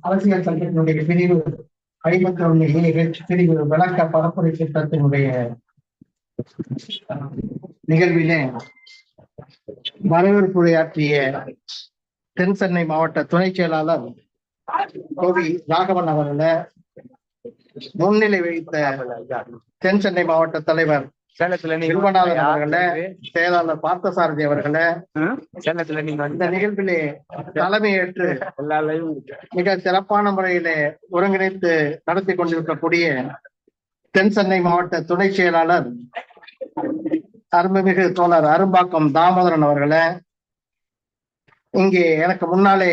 அரசியல் சட்டத்தினுடைய பிரிவு ஐம்பத்தி ஒன்று பிரிவு விளக்க பரப்புரை திட்டத்தினுடைய நிகழ்விலே வரவேற்புரையாற்றிய தென் சென்னை மாவட்ட துணை செயலாளர் கோவி ராகவன் அவர்கள முன்னிலை வைத்த தென் சென்னை மாவட்ட தலைவர் சேலத்துல அவர்களே செயலாளர் பார்த்தசாரதி அவர்களே சேலத்துல நீங்க இந்த நிகழ்விலே தலைமையேற்று மிக சிறப்பான முறையிலே ஒருங்கிணைத்து நடத்தி கொண்டிருக்கக்கூடிய தென் சென்னை மாவட்ட துணை செயலாளர் அருமைமிகு தோழர் அரும்பாக்கம் தாமோதரன் அவர்களே இங்கே எனக்கு முன்னாலே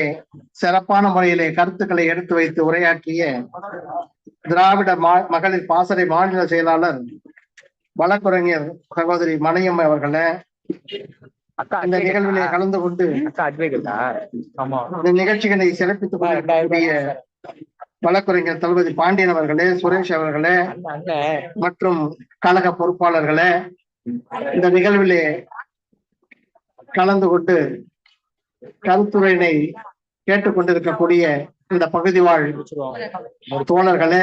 சிறப்பான முறையிலே கருத்துக்களை எடுத்து வைத்து உரையாற்றிய திராவிட மா- மகளிர் பாசறை மாநில செயலாளர் வழக்குரைஞர் சகோதரி மணியம் அவர்களே அக்கா இந்த நிகழ்விலே கலந்து கொண்டு இந்த நிகழ்ச்சிகளை சிறப்பித்துக் கொண்டிருக்கக்கூடிய வழக்குரைஞர் தளபதி பாண்டியன் அவர்களே சுரேஷ் அவர்களே மற்றும் கழக பொறுப்பாளர்களே இந்த நிகழ்விலே கலந்து கொண்டு கருத்துரையினை கேட்டுக்கொண்டிருக்கக்கூடிய இந்த பகுதி வாழ் தோழர்களே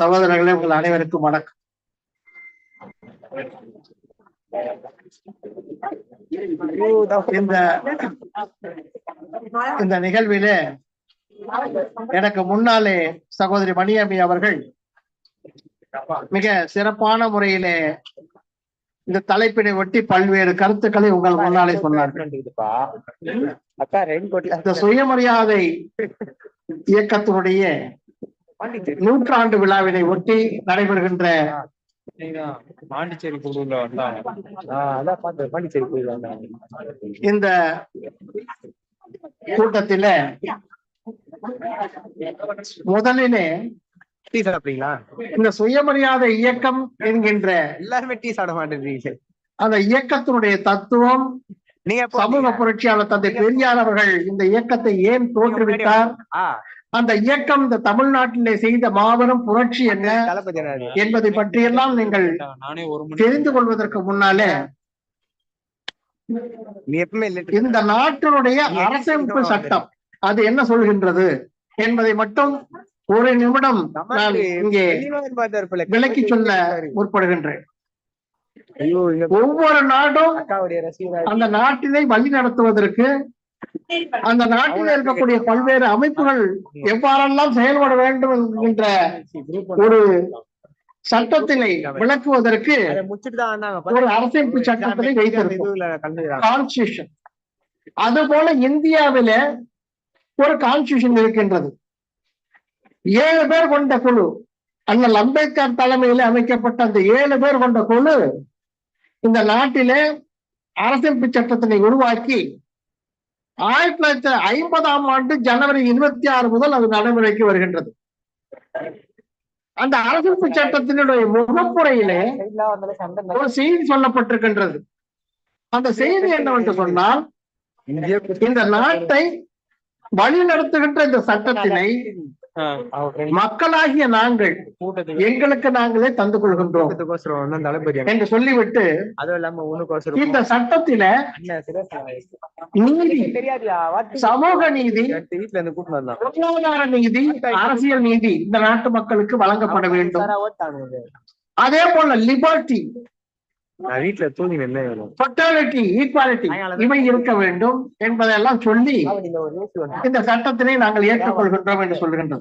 சகோதரர்களே உங்கள் அனைவருக்கும் வணக்கம். இந்த இந்த நிகழ்விலே எனக்கு முன்னாலே சகோதரி மணியம்மி அவர்கள் மிக சிறப்பான முறையிலே இந்த தலைப்பினை ஒட்டி பல்வேறு கருத்துக்களை உங்கள் முன்னாலே சொன்னார்கள். இந்த சுயமரியாதை இயக்கத்தினுடைய நூற்றாண்டு விழாவினை ஒட்டி நடைபெறுகின்ற பாண்டிச்சேரி குழுல வந்தாங்க பாண்டிச்சேரி குழுல வந்தாங்க இந்த கூட்டத்தில முதலிலே டீ சாப்பிட்டீங்களா இந்த சுயமரியாதை இயக்கம் என்கின்ற எல்லாருமே டீ சாப்பிட மாட்டேன்றீங்க. அந்த இயக்கத்தினுடைய தத்துவம் நீங்க சமூக? புரட்சியாளர் தந்தை பெரியார் அவர்கள் இந்த இயக்கத்தை ஏன் தோற்றுவித்தார் ஆ அந்த இயக்கம் இந்த தமிழ்நாட்டிலே செய்த மாபெரும் புரட்சி என்ன. என்பதை பற்றியெல்லாம் நீங்கள் தெரிந்து கொள்வதற்கு முன்னாலே இந்த நாட்டினுடைய அரசமைப்பு சட்டம் அது என்ன சொல்கின்றது என்பதை மட்டும் ஒரு நிமிடம் நான் இங்கே விளக்கி சொல்ல முற்படுகின்றேன். ஒவ்வொரு நாடும் அந்த நாட்டினை வழி நடத்துவதற்கு அந்த நாட்டில் இருக்கக்கூடிய பல்வேறு அமைப்புகள் எவ்வாறெல்லாம் செயல்பட வேண்டும் என்கின்ற ஒரு சட்டத்தினை விளக்குவதற்கு அதை. ஒரு அரசமைப்பு சட்டத்தினை வைத்திருக்கும். கான்ஸ்டியூஷன் அதுபோல இந்தியாவில ஒரு கான்ஸ்டியூஷன் இருக்கின்றது. ஏழு பேர் கொண்ட குழு. அண்ணல் அம்பேத்கர் தலைமையில் அமைக்கப்பட்ட அந்த ஏழு பேர் கொண்ட குழு இந்த நாட்டிலே அரசமைப்பு சட்டத்தினை உருவாக்கி ஆயிரத்தி தொள்ளாயிரத்தி ஐம்பதாம் ஆண்டு ஜனவரி இருபத்தி ஆறு முதல் அது நடைமுறைக்கு வருகின்றது. அந்த அரசமைப்பு சட்டத்தினுடைய முகப்புறையிலே ஒரு செய்தி சொல்லப்பட்டிருக்கின்றது. அந்த செய்தி என்னவென்று சொன்னால் இந்த நாட்டை வழி நடத்துகின்ற இந்த சட்டத்தினை மக்களாகிய நாங்கள் எங்களுக்கு நாங்களே தந்து கொள்கின்றோம். என்று சொல்லிவிட்டு அதுவும் இல்லாம உனக்கோசரம் இந்த சட்டத்தில. நீதி சமூக நீதி வீட்டுல இருந்து வந்தான் பொருளாதார நீதி அரசியல் நீதி இந்த நாட்டு மக்களுக்கு வழங்கப்பட வேண்டும். அதே போல லிபர்ட்டி நான் வீட்டுல தூங்கி நின்று ஈக்வாலிட்டி இவை இருக்க வேண்டும் என்பதையெல்லாம் சொல்லி இந்த சட்டத்தினை நாங்கள் ஏற்றுக்கொள்கின்றோம் என்று போட்டு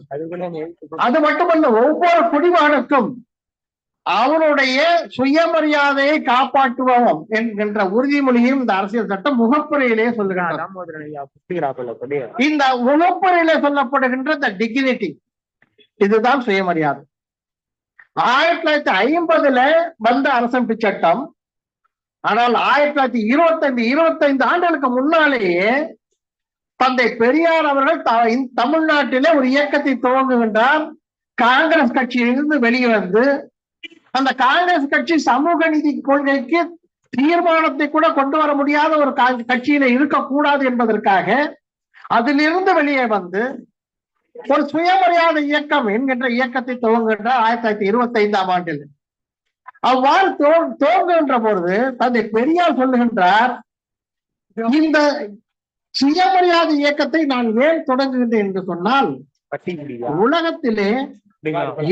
அது மட்டுமல்ல ஒவ்வொரு குடிமகனுக்கும் அவருடைய சுயமரியாதையை காப்பாற்றுவோம் என்கின்ற உறுதிமொழியும் இந்த அரசியல் சட்டம் முகப்புரையிலே கொடி இந்த முகப்புரையிலே சொல்லப்படுகின்ற இந்த டிகினிட்டி இதுதான் சுயமரியாதை. ஆயிரத்தி தொள்ளாயிரத்தி ஐம்பதுல வந்த அரசமைப்பு சட்டம் ஆனால் ஆயிரத்தி தொள்ளாயிரத்தி இருபத்தைந்து இருபத்தைந்து ஆண்டுகளுக்கு முன்னாலேயே தந்தை பெரியார் அவர்கள் தமிழ்நாட்டிலே ஒரு இயக்கத்தை துவங்குகின்றார். காங்கிரஸ் கட்சியிலிருந்து வெளிவந்து அந்த காங்கிரஸ் கட்சி சமூக நீதி கொள்கைக்கு தீர்மானத்தை கூட கொண்டு வர முடியாத ஒரு கட்சியில இருக்கக்கூடாது என்பதற்காக அதிலிருந்து வெளியே வந்து ஒரு சுயமரியாதை இயக்கம் என்கின்ற இயக்கத்தை துவங்குகின்றார் ஆயிரத்தி தொள்ளாயிரத்தி இருபத்தி ஐந்தாம் ஆண்டில். அவ்வாறு துவ- துவங்குகின்ற பொழுது தந்தை பெரியார் சொல்லுகின்றார் இந்த சுயமரியாதை இயக்கத்தை நான் ஏன் தொடங்குகின்றேன் என்று சொன்னால் உலகத்திலே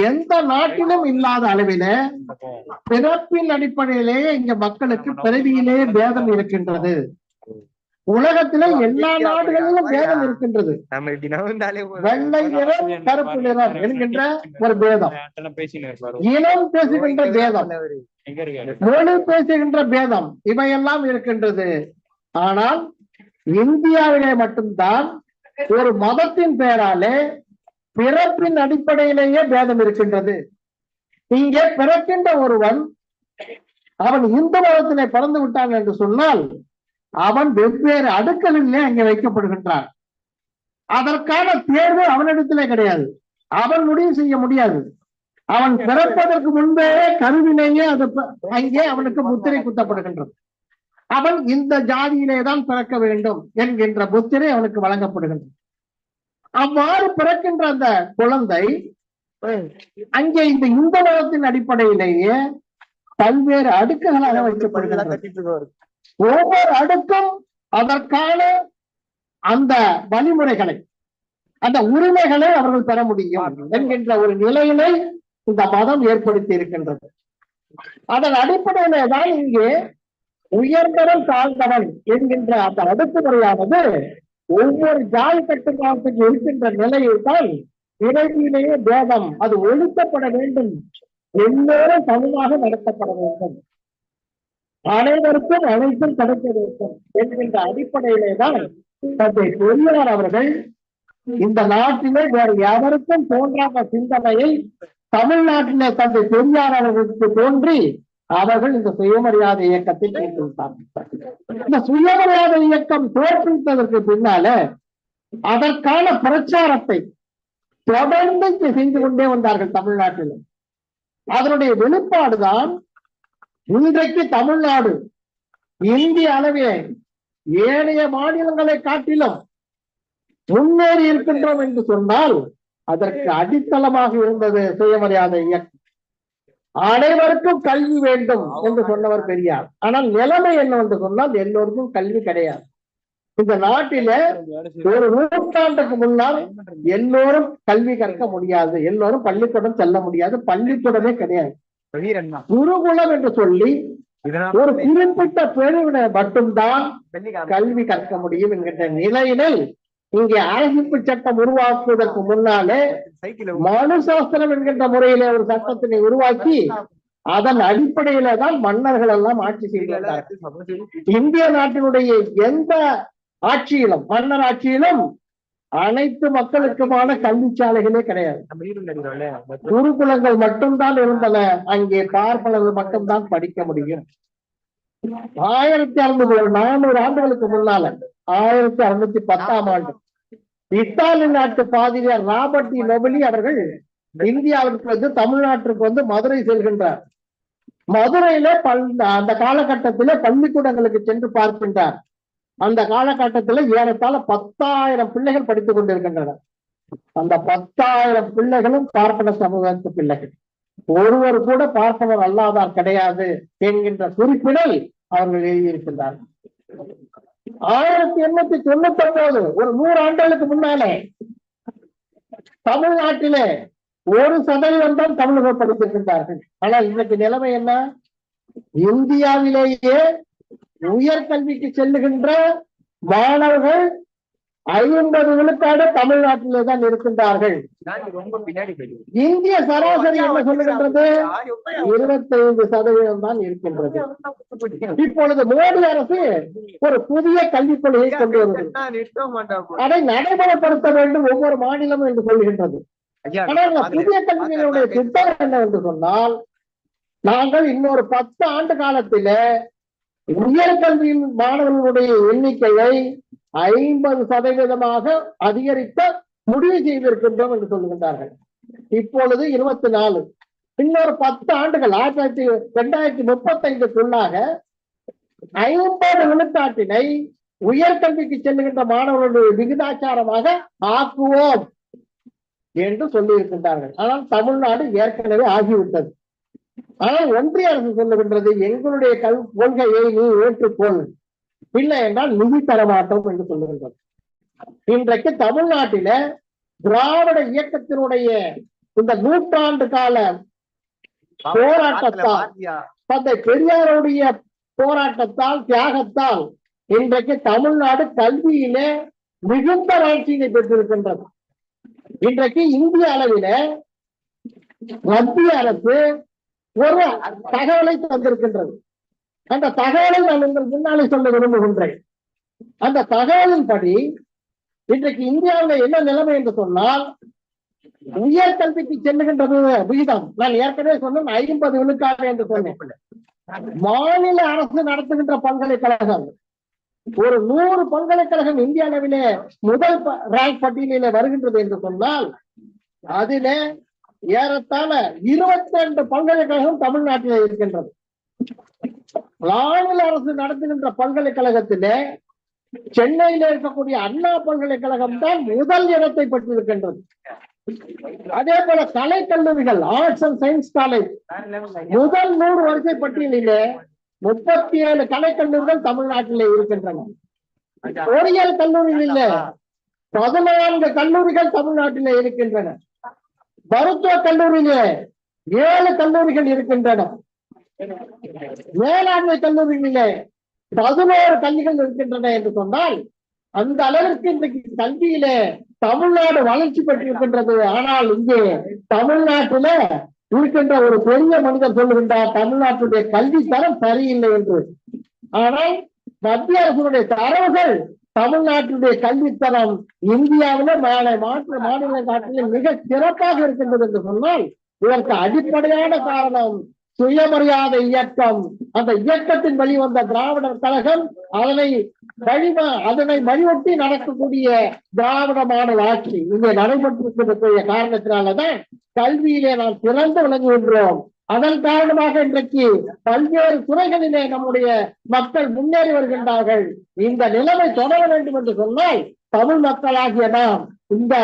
எந்த நாட்டிலும் இல்லாத அளவில பிறப்பின் அடிப்படையிலேயே இங்க மக்களுக்கு பிறவியிலே பேதம் இருக்கின்றது. உலகத்திலே எல்லா நாடுகளிலும் பேதம் இருக்கின்றது. வெள்ளை நிறம் கருப்பு நிறம் என்கின்ற ஒரு பேதம் இனம் பேசுகின்ற பேதம் மொழி பேசுகின்ற பேதம் இவையெல்லாம் இருக்கின்றது. ஆனால் இந்தியாவிலே மட்டும்தான் ஒரு மதத்தின் பெயராலே பிறப்பின் அடிப்படையிலேயே பேதம் இருக்கின்றது. இங்கே பிறக்கின்ற ஒருவன் அவன் இந்து மதத்திலே பிறந்து விட்டான் என்று சொன்னால் அவன் வெவ்வேறு அடுக்கலிலே அங்கே வைக்கப்படுகின்றான். அதற்கான தேர்வு அவனிடத்திலே கிடையாது. அவன் முடிவு செய்ய முடியாது. அவன் பிறப்பதற்கு முன்பே கருவிலேயே அது அங்கே அவனுக்கு முத்திரை குத்தப்படுகின்றது. அவன் இந்த ஜாதியிலே தான் பிறக்க வேண்டும் என்கின்ற முத்திரை அவனுக்கு வழங்கப்படுகின்றது. அவ்வாறு பிறக்கின்ற அந்த குழந்தை அங்கே இந்த இந்து மதத்தின் அடிப்படையிலேயே பல்வேறு அடுக்குகளாக வைக்கப்படுகிறது ஒவ்வொரு அடுக்கும் அதற்கான அந்த வழிமுறைகளை அந்த உரிமைகளை அவர்கள் பெற முடியும் என்கின்ற ஒரு நிலையினை இந்த மதம் ஏற்படுத்தி இருக்கின்றது. அதன் அடிப்படையிலே தான் இங்கே உயர்ந்தவன் தாழ்ந்தவன் என்கின்ற அந்த அடுக்குமுறையானது ஒவ்வொரு ஜாதி கட்டுப்பாட்டுக்கு இருக்கின்ற நிலையில் தான் இறைவியிலேயே பேதம் அது ஒழிக்கப்பட வேண்டும் எல்லோரும் சமமாக நடத்தப்பட வேண்டும். அனைவருக்கும் அனைத்தும் கிடைக்க வேண்டும் என்கின்ற அடிப்படையிலே தான் தந்தை பெரியார் அவர்கள் இந்த நாட்டிலே வேறு எவருக்கும் தோன்றாத சிந்தனையை தமிழ்நாட்டிலே தந்தை பெரியார் அவர்களுக்கு தோன்றி அவர்கள் இந்த சுயமரியாதை இயக்கத்தை இந்த சுயமரியாதை இயக்கம் தோற்றுவித்ததற்கு பின்னால அதற்கான பிரச்சாரத்தை தொடர்ந்து செய்து கொண்டே வந்தார்கள் தமிழ்நாட்டில். அதனுடைய வெளிப்பாடுதான் இன்றைக்கு தமிழ்நாடு இந்திய அளவிலே ஏனைய மாநிலங்களை காட்டிலும் முன்னேறி இருக்கின்றோம் என்று சொன்னால் அதற்கு அடித்தளமாக இருந்தது சுயமரியாதை இயக்கம். அனைவருக்கும் கல்வி வேண்டும் என்று சொன்னவர் பெரியார். ஆனால் நிலைமை என்னவென்று சொன்னால் எல்லோருக்கும் கல்வி கிடையாது. இந்த நாட்டில ஒரு நூற்றாண்டுக்கு முன்னால் எல்லோரும் கல்வி கற்க முடியாது. எல்லோரும் பள்ளிக்கூடம் செல்ல முடியாது. பள்ளிக்கூடமே கிடையாது. குருகுலம் என்று சொல்லி ஒரு குறிப்பிட்ட பிரிவினர் மட்டும்தான் கல்வி கற்க முடியும் என்கின்ற நிலையினை இங்கே அரசிப்பு சட்டம் உருவாக்குவதற்கு முன்னாலே சைக்கிள் மனு சாஸ்திரம் என்கின்ற முறையிலே ஒரு சட்டத்தினை உருவாக்கி அதன் அடிப்படையில தான் மன்னர்கள் எல்லாம் ஆட்சி செய்தார்கள் இந்திய நாட்டினுடைய எந்த ஆட்சியிலும் மன்னர் ஆட்சியிலும் அனைத்து மக்களுக்குமான கல்வி சாலைகளே கிடையாது குருகுலங்கள் மட்டும்தான் இருந்தன. அங்கே பார்ப்பனர்கள் மட்டும்தான் படிக்க முடியும். ஆயிரத்தி அறுநூறு நானூறு ஆண்டுகளுக்கு முன்னால ஆயிரத்தி அறுநூத்தி பத்தாம் ஆண்டு இத்தாலி நாட்டு பாதிரியார் ராபர்ட் டி நொபலி அவர்கள் இந்தியாவிற்கு வந்து தமிழ்நாட்டிற்கு வந்து மதுரை செல்கின்றார். மதுரையில பல் அந்த காலகட்டத்திலே பள்ளிக்கூடங்களுக்கு சென்று பார்க்கின்றார். அந்த காலகட்டத்துல ஏறத்தாழ பத்தாயிரம் பிள்ளைகள் படித்துக் கொண்டிருக்கின்றன அந்த பத்தாயிரம் பிள்ளைகளும் பார்ப்பன சமூகத்து பிள்ளைகள். ஒருவர் கூட பார்ப்பனர் அல்லாதார் கிடையாது என்கின்ற குறிப்பினை அவர்கள் எழுதியிருக்கின்றார்கள். ஆயிரத்தி எண்ணூத்தி தொண்ணூத்தி ஒன்பது ஒரு நூறு ஆண்டுகளுக்கு முன்னாலே தமிழ்நாட்டிலே ஒரு சதவீதம் தான் தமிழர்கள் படித்திருக்கின்றார்கள். ஆனால் இன்னைக்கு நிலைமை என்ன? இந்தியாவிலேயே உயர்கல்விக்கு செல்லுகின்ற மாணவர்கள் ஐம்பது விழுக்காடு தமிழ்நாட்டிலே தான் இருக்கின்றார்கள் இந்திய சராசரி என்ன சொல்லுகின்றது? இருபத்தைந்து சதவீதம் தான் இருக்கின்றது. இப்பொழுது மோடி அரசு ஒரு புதிய கல்விக் கொள்கையை கொண்டு வருகிறது அதை நடைமுறைப்படுத்த வேண்டும் ஒவ்வொரு மாநிலமும் என்று சொல்லுகின்றது. ஆனால் புதிய கல்வியினுடைய திட்டம் என்னவென்று சொன்னால் நாங்கள் இன்னொரு பத்து ஆண்டு காலத்தில உயர்கல்வியின் மாணவர்களுடைய எண்ணிக்கையை ஐம்பது சதவீதமாக அதிகரிக்க முடிவு செய்திருக்கின்றோம் என்று சொல்லுகின்றார்கள். இப்பொழுது இருபத்தி நாலு. இன்னொரு பத்து ஆண்டுகள் ஆயிரத்தி இரண்டாயிரத்தி முப்பத்தைந்துக்குள்ளாக ஐம்பது விழுக்காட்டினை உயர்கல்விக்கு செல்லுகின்ற மாணவர்களுடைய விகிதாச்சாரமாக ஆக்குவோம் என்று சொல்லி இருக்கின்றார்கள் ஆனால் தமிழ்நாடு ஏற்கனவே ஆகிவிட்டது. ஆனால் ஒன்றிய அரசு சொல்லுகின்றது எங்களுடைய கல் கொள்கையை நீ ஏற்றுக்கொள் இல்லை என்றால் நிதி தரமாட்டோம் என்று சொல்லுகின்றது. இன்றைக்கு தமிழ்நாட்டில திராவிட இயக்கத்தினுடைய இந்த நூற்றாண்டு கால போராட்டத்தால் தந்தை பெரியாருடைய போராட்டத்தால் தியாகத்தால் இன்றைக்கு தமிழ்நாடு கல்வியிலே மிகுந்த வளர்ச்சியை பெற்றிருக்கின்றது. இன்றைக்கு இந்திய அளவில மத்திய அரசு ஒரு தகவலை தந்திருக்கின்றது. அந்த தகவலை நான் உங்கள் முன்னாலே சொல்ல விரும்புகின்றேன். அந்த தகவலின்படி இன்றைக்கு இந்தியாவில் என்ன நிலைமை என்று சொன்னால் உயர்கல்விக்கு செல்லுகின்றது விகிதம். நான் ஏற்கனவே சொன்னேன் ஐம்பது விழுக்காடு என்று சொன்னேன். மாநில அரசு நடத்துகின்ற பல்கலைக்கழகம். ஒரு நூறு பல்கலைக்கழகம் இந்திய அளவிலே முதல் ரேங்க் பட்டியலிலே வருகின்றது என்று சொன்னால் அதிலே ஏறத்தாழ இருபத்தி ரெண்டு பல்கலைக்கழகம் தமிழ்நாட்டில் இருக்கின்றது. மாநில அரசு நடத்துகின்ற பல்கலைக்கழகத்திலே சென்னையில இருக்கக்கூடிய அண்ணா பல்கலைக்கழகம் தான் முதல் இடத்தை பெற்றிருக்கின்றது. அதே போல கலை கல்லூரிகள் ஆர்ட்ஸ் அண்ட் சயின்ஸ் காலேஜ் முதல் நூறு வரிசை பட்டியலிலே முப்பத்தி ஏழு கலை கல்லூரிகள் தமிழ்நாட்டிலே இருக்கின்றன. பொறியியல் கல்லூரிகளில் பதினான்கு கல்லூரிகள் தமிழ்நாட்டிலே இருக்கின்றன. மருத்துவ கல்லூரியிலே ஏழு கல்லூரிகள் இருக்கின்றன. வேளாண்மை கல்லூரிகளிலே பதினோரு கல்விகள் இருக்கின்றன என்று சொன்னால் அந்த அளவிற்கு இன்றைக்கு கல்வியிலே தமிழ்நாடு வளர்ச்சி பெற்றிருக்கின்றது. ஆனால் இங்கே தமிழ்நாட்டில இருக்கின்ற ஒரு பெரிய மனிதர் சொல்லுகின்றார் தமிழ்நாட்டுடைய கல்வி தரம் சரியில்லை என்று. ஆனால் மத்திய அரசுடைய தரவுகள் தமிழ்நாட்டினுடைய கல்வித்தரம் இந்தியாவில மாநில மாற்று மாநில காட்டிலும் மிக சிறப்பாக இருக்கின்றது என்று சொன்னால் இதற்கு அடிப்படையான காரணம் சுயமரியாதை இயக்கம். அந்த இயக்கத்தின் வழிவந்த திராவிடர் கழகம் அதனை வழிம அதனை வழியொட்டி நடக்கக்கூடிய திராவிட மாடல் ஆட்சி. இங்கே நடைபெற்றிருக்கக்கூடிய காரணத்தினாலதான் கல்வியிலே நாம் சிறந்து விளங்குகின்றோம். அதன் காரணமாக இன்றைக்கு பல்வேறு துறைகளிலே நம்முடைய மக்கள் முன்னேறி வருகின்றார்கள். இந்த நிலைமை தொடர வேண்டும் என்று சொன்னால் தமிழ் மக்களாகிய நாம் இந்த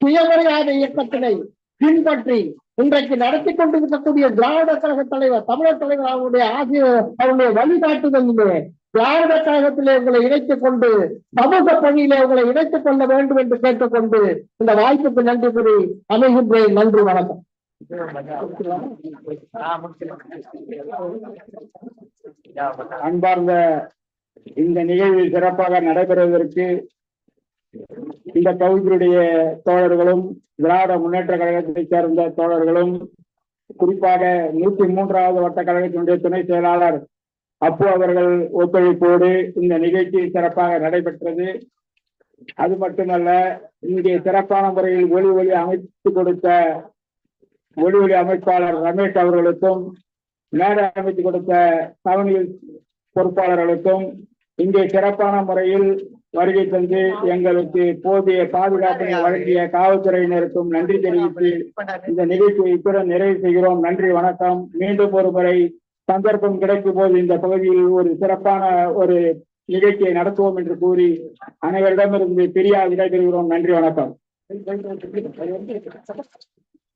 சுயமரியாதை இயக்கத்தினை பின்பற்றி இன்றைக்கு நடத்தி கொண்டிருக்கக்கூடிய திராவிட கழக தலைவர் தமிழர் தலைவர் அவருடைய ஆகிய அவருடைய வழிகாட்டுதலிலே திராவிட கழகத்திலே உங்களை இணைத்துக் கொண்டு சமூக பணியிலே உங்களை இணைத்துக் கொள்ள வேண்டும் என்று கேட்டுக்கொண்டு இந்த வாய்ப்புக்கு நன்றி கூறி அமைகின்றேன். நன்றி வணக்கம். அன்பார்ந்த இந்த நிகழ்வு சிறப்பாக நடைபெறுவதற்கு இந்த பகுதியுடைய தோழர்களும் திராவிட முன்னேற்ற கழகத்தைச் சேர்ந்த தோழர்களும் குறிப்பாக நூத்தி மூன்றாவது வட்ட கழகத்தினுடைய துணை செயலாளர் அப்பு அவர்கள் ஒத்துழைப்போடு இந்த நிகழ்ச்சி சிறப்பாக நடைபெற்றது. அது மட்டுமல்ல இங்கே சிறப்பான முறையில் ஒளி ஒளி அமைத்து கொடுத்த ஒளி அமைப்பாளர் ரமேஷ் அவர்களுக்கும் மேடை அமைத்து கொடுத்த தவணையில் பொறுப்பாளர்களுக்கும் இங்கே சிறப்பான முறையில் வருகை தந்து எங்களுக்கு போதிய பாதுகாப்பினை வழங்கிய காவல்துறையினருக்கும் நன்றி தெரிவித்து இந்த நிகழ்ச்சியை இத்துடன் நிறைவு செய்கிறோம். நன்றி வணக்கம். மீண்டும் ஒரு முறை சந்தர்ப்பம் கிடைக்கும் போது இந்த பகுதியில் ஒரு சிறப்பான ஒரு நிகழ்ச்சியை நடத்துவோம் என்று கூறி அனைவரிடமிருந்து பிரியா விடைபெறுகிறோம். நன்றி வணக்கம்.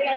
Yeah.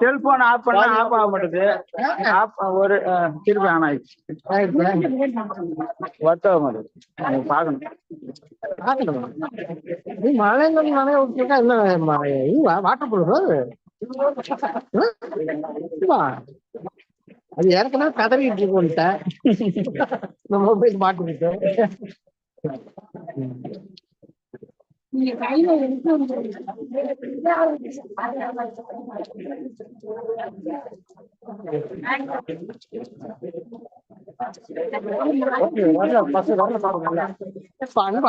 செல்போன் ஆஃப் பண்ணா ஆஃப் ஆக மாட்டேது. ஆஃப் ஒரு திருப்பி ஆன் ஆயிடுச்சு. பார்க்கணும்? நீ மழைங்க மழை விட்டுட்டா என்ன வாட்டர் ப்ரூஃப் அது. ஏற்கனவே கதறிட்டு இருக்கும்ட்ட நம்ம மொபைல் மாட்டிக்கிட்டு. நீங்க கையில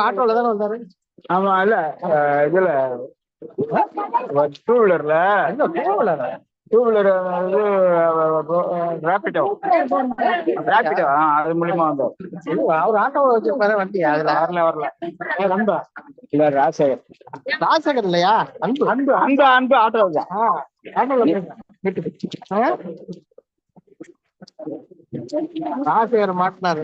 ஆட்டோல தானே வந்தாரு ஆமா இல்ல இதுல டூ வீலர்ல என்ன போகல டூ வீலர் இது ரேபிடோ ரேபிடோ அது மூலியமா வந்தோம் அவர் ஆட்டோவை வச்சிருப்பாரு வண்டி அதுல வரல வரல. நம்ப இல்ல ராசகர் ராசகர் இல்லையா? அன்பு அன்பு அன்பு அன்பு ஆட்டோ தான்? ராசகர் மாட்டினாரு.